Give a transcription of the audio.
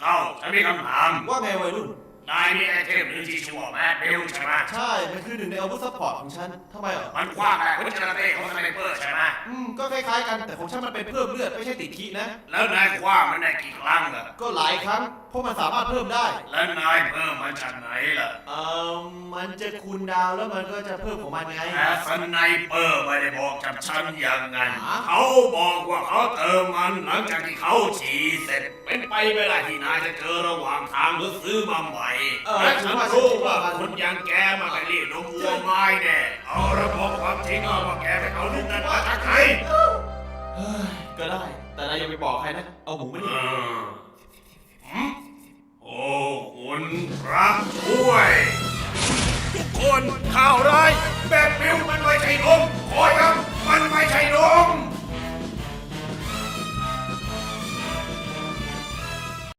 เก้าฉันมีคำถาม ว่าไงวัยรุ่น นายมีไอเทมหรือที่ชื่อว่าแมดเบลใช่ไหมใช่ มันคือหนึ่งในอาวุธซัพพอร์ตของฉันทำไมเหรอมันคว้างแต่คุณจระเต้ของสไนเปอร์ใช่ไหมอืม ก็คล้ายๆกันแต่ของฉันมันเป็นเพิ่มเลือดไม่ใช่ติดคีนะ แล้วนายคว้างมันได้กี่ครั้งล่ะก็หลายครั้ง เพราะมันสามารถเพิ่มได้ แล้วนายเพิ่มมาจากไหนล่ะเอ่อมันจะคูณดาวแล้วมันก็จะเพิ่มของมันไง แต่สไนเปอร์ไม่ได้บอกกับฉันอย่างนั้นฮะเขาบอกว่าเขาเติมมันหลังจากที่เขาฉีดเสร็จเป็น ไปไม่ได้ที่นายจะเจอระหว่างทางหรือซื้อมาใหม่เออและฉันรู้ว่าฉันคิดว่าคนอย่างแกมาไปรีดนมวัวไม้แน่เอาระบบความจริงเอาว่าแกไปเอาลูกนั้นมาจากไหนเฮ้ยก็ได้ แต่นายอย่าไปบอกใครนะ เอาหมูมาเอดิอหืมโอ้คุณพระช่วย ทุกคนข่าวร้ายแบบมิวมันไม่ใช่